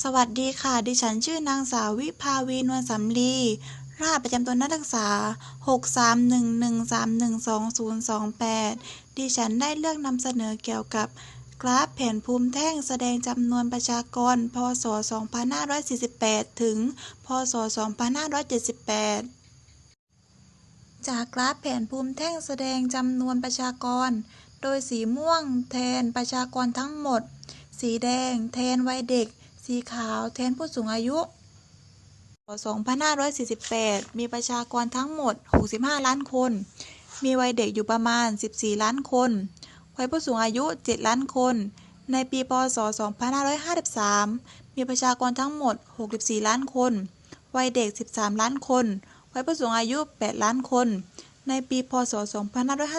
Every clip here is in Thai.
สวัสดีค่ะ ดิฉันชื่อนางสาววิภาวีนวลสำลีรหัสประจำตัวนักศึกษา 63113122028 ดิฉันได้เลือกนำเสนอเกี่ยวกับ กราฟแผนภูมิแท่งแสดงจำนวนประชากร พศ 2548 ถึง พศ 2578 จากกราฟแผนภูมิแท่งแสดงจำนวนประชากร โดยสีม่วงแทนประชากรทั้งหมด สีแดงแทนวัยเด็ก สีขาวแทนผู้สูงอายุ 2548 มีประชากรทั้งหมด 65 ล้านคน มีวัยเด็กอยู่ประมาณ 14 ล้านคน วัยผู้สูงอายุ 7 ล้านคน ในปี พศ 2553 มีประชากรทั้งหมด 64 ล้านคน วัยเด็ก 13 ล้านคน วัยผู้สูงอายุ 8 ล้านคน ในปี พศ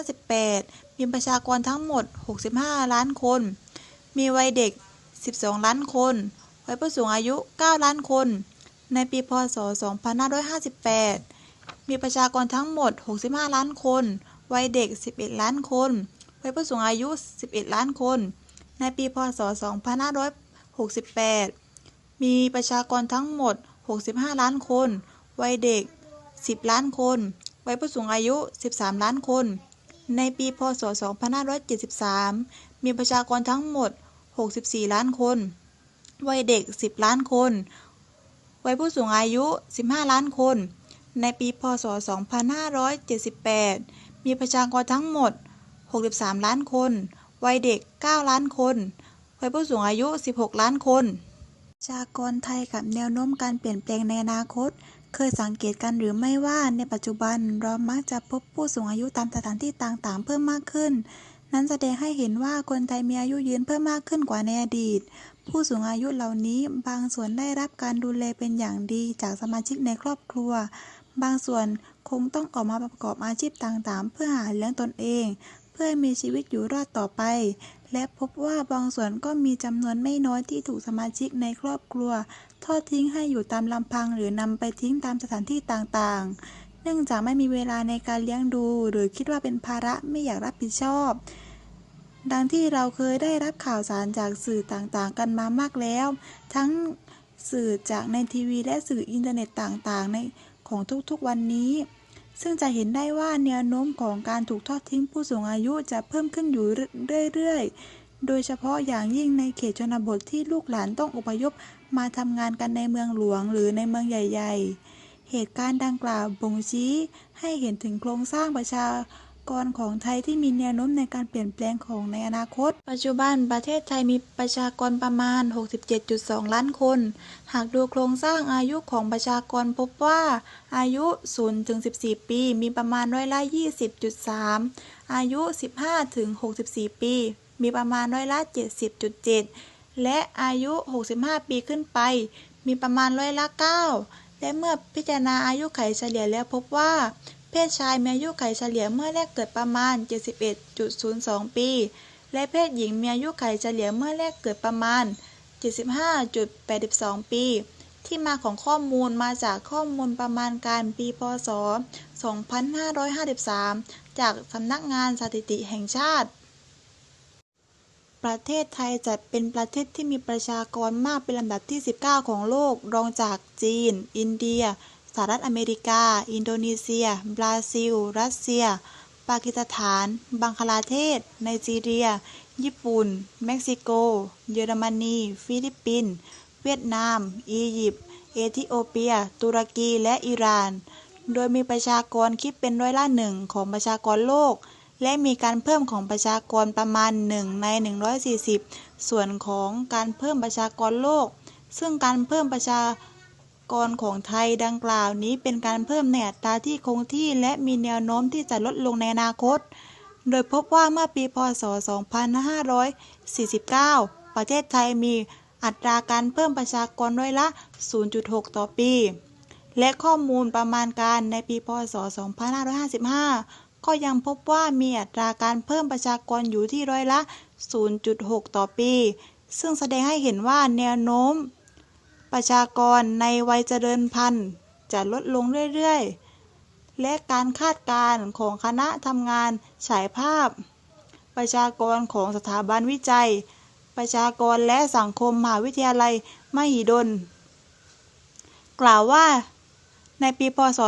2558 มีประชากรทั้งหมด 65 ล้านคน มีวัยเด็ก 12 ล้านคน วัยผู้สูงอายุ 9 ล้านคน ในปี พศ 2558 มีประชากรทั้งหมด 65 ล้านคน วัยเด็ก 11 ล้านคน วัยผู้สูงอายุ 11 ล้านคน ในปี พศ 2568 มีประชากรทั้งหมด 65 ล้านคน วัยเด็ก 10 ล้านคน วัยผู้สูงอายุ 13 ล้านคน ในปี พศ 2573 มีประชากรทั้งหมด 64 ล้านคน วัยเด็ก 10 ล้านคน วัยผู้สูงอายุ 15 ล้านคน ในปี พศ 2578 มีประชากรทั้งหมด 63 ล้านคน วัยเด็ก 9 ล้านคน วัยผู้สูงอายุ 16 ล้านคนประชากรไทยกับแนวโน้มการเปลี่ยนแปลงในอนาคต เคยสังเกตกันหรือไม่ว่าในปัจจุบันเรามักจะพบผู้สูงอายุตามสถานที่ต่างๆ เพิ่มมากขึ้น นั้นแสดงให้เห็นว่าคนไทยมีอายุยืนเพิ่มมากขึ้นกว่าในอดีต ผู้สูงอายุเหล่านี้บางส่วนได้รับการดูแลเป็นอย่างดีจากสมาชิกในครอบครัว บางส่วนคงต้องออกมาประกอบอาชีพต่างๆ เพื่อหาเลี้ยงตนเอง เพื่อมีชีวิตอยู่รอดต่อไป และพบว่าบางส่วนก็มีจำนวนไม่น้อยที่ถูกสมาชิกในครอบครัว ทอดทิ้งให้อยู่ตามลำพังหรือนำไปทิ้งตามสถานที่ต่างๆ เนื่องจากไม่มีเวลาในการเลี้ยงดู หรือคิดว่าเป็นภาระไม่อยากรับผิดชอบ ดังที่เราเคยได้รับข่าวสารจากสื่อต่างๆ กันมามากแล้ว ทั้งสื่อจากในทีวีและสื่ออินเทอร์เน็ตต่างๆ ในของทุกๆวันนี้ ซึ่งจะเห็นได้ว่าแนวโน้มของการถูกทอดทิ้งผู้สูงอายุจะเพิ่มขึ้นอยู่เรื่อยๆ โดยเฉพาะอย่างยิ่งในเขตชนบทที่ลูกหลานต้องอพยพมาทำงานกันในเมืองหลวงหรือในเมืองใหญ่ ๆ เหตุการณ์ดังกล่าวบ่งชี้ให้เห็นถึงโครงสร้างประชา กรของไทยที่มีแนวโน้มในการเปลี่ยนแปลงของในอนาคต ปัจจุบันประเทศไทยมีประชากรประมาณ 67.2 ล้านคน หากดูโครงสร้างอายุของประชากรพบว่าอายุ 0-14 ปี มีประมาณร้อยละ 20.3 อายุ 15-64 ปี มีประมาณร้อยละ 70.7 และอายุ 65 ปีขึ้นไป มีประมาณร้อยละ 9และเมื่อพิจารณาอายุไขเฉลี่ยแล้วพบว่า เพศชายมีอายุไขเฉลี่ยเมื่อแรกเกิดประมาณ 71.02 ปี และเพศหญิงมีอายุไขเฉลี่ยเมื่อแรกเกิดประมาณ 75.82 ปี ที่มาของข้อมูลมาจากข้อมูลประมาณการปีพศ 2553 จากสำนักงานสถิติแห่งชาติ ประเทศไทยจัดเป็นประเทศที่มีประชากรมากเป็นลำดับที่ 19 ของโลก รองจากจีน อินเดีย สหรัฐอเมริกา อินโดนีเซีย บราซิล รัสเซีย ปากีสถาน บังคลาเทศ ไนจีเรีย ญี่ปุ่น เม็กซิโก เยอรมนี ฟิลิปปินส์ เวียดนาม อียิปต์ เอธิโอเปีย ตุรกี และอิหร่าน โดยมีประชากรคิดเป็นร้อยละหนึ่งของประชากรโลก และมีการเพิ่มของประชากรประมาณ 1 ใน 140 ส่วนของการเพิ่มประชากรโลก ซึ่งการเพิ่มประชากร ของไทยดังกล่าวนี้เป็นการเพิ่มในอัตราที่คงที่และมีแนวโน้มที่จะลดลงในอนาคต โดยพบว่าเมื่อปีพศ 2549 ประเทศไทยมีอัตราการเพิ่มประชากรร้อยละ 0.6 ต่อปี และข้อมูลประมาณการในปีพศ 2555 ก็ยังพบว่ามีอัตราการเพิ่มประชากรอยู่ที่ร้อยละ 0.6 ต่อปี ซึ่งแสดงให้เห็นว่าแนวโน้ม ประชากรในวัยเจริญพันธุ์จะลดลงเรื่อยๆ และการคาดการณ์ของคณะทำงานฉายภาพ ประชากรของสถาบันวิจัย ประชากรและสังคมมหาวิทยาลัยมหิดล กล่าวว่า ในปีพศ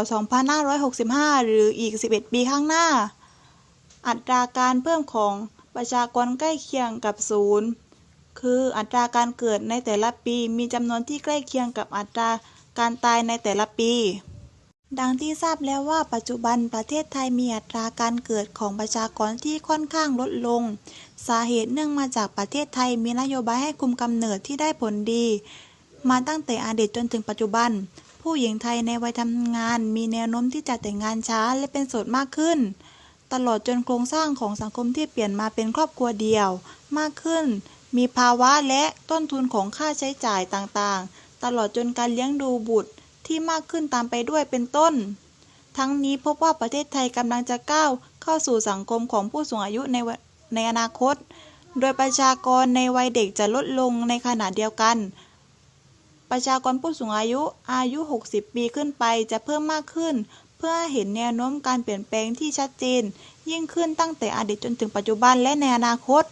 2565 หรืออีก 11 ปีข้างหน้า อัตราการเพิ่มของประชากรใกล้เคียงกับศูนย์ คืออัตราการเกิดในแต่ละปีมีจำนวนที่ใกล้เคียงกับอัตราการตายในแต่ละปี ดังที่ทราบแล้วว่าปัจจุบันประเทศไทยมีอัตราการเกิดของประชากรที่ค่อนข้างลดลง สาเหตุเนื่องมาจากประเทศไทยมีนโยบายให้คุมกำเนิดที่ได้ผลดี มาตั้งแต่อดีตจนถึงปัจจุบัน ผู้หญิงไทยในวัยทำงาน มีแนวโน้มที่จะแต่งงานช้าและเป็นโสดมากขึ้น ตลอดจนโครงสร้างของสังคมที่เปลี่ยนมาเป็นครอบครัวเดียวมากขึ้น มีภาวะและต้นทุนของค่าใช้จ่ายต่างๆ ตลอดจนการเลี้ยงดูบุตรที่มากขึ้นตามไปด้วยเป็นต้น ทั้งนี้พบว่าประเทศไทยกำลังจะก้าวเข้าสู่สังคมของผู้สูงอายุในในอนาคต โดยประชากรในวัยเด็กจะลดลงในขณะเดียวกัน ประชากรผู้สูงอายุอายุ 60 ปีขึ้นไปจะเพิ่มมากขึ้น เพื่อเห็นแนวโน้มการเปลี่ยนแปลงที่ชัดเจน ยิ่งขึ้นตั้งแต่อดีตจนถึงปัจจุบันและในอนาคต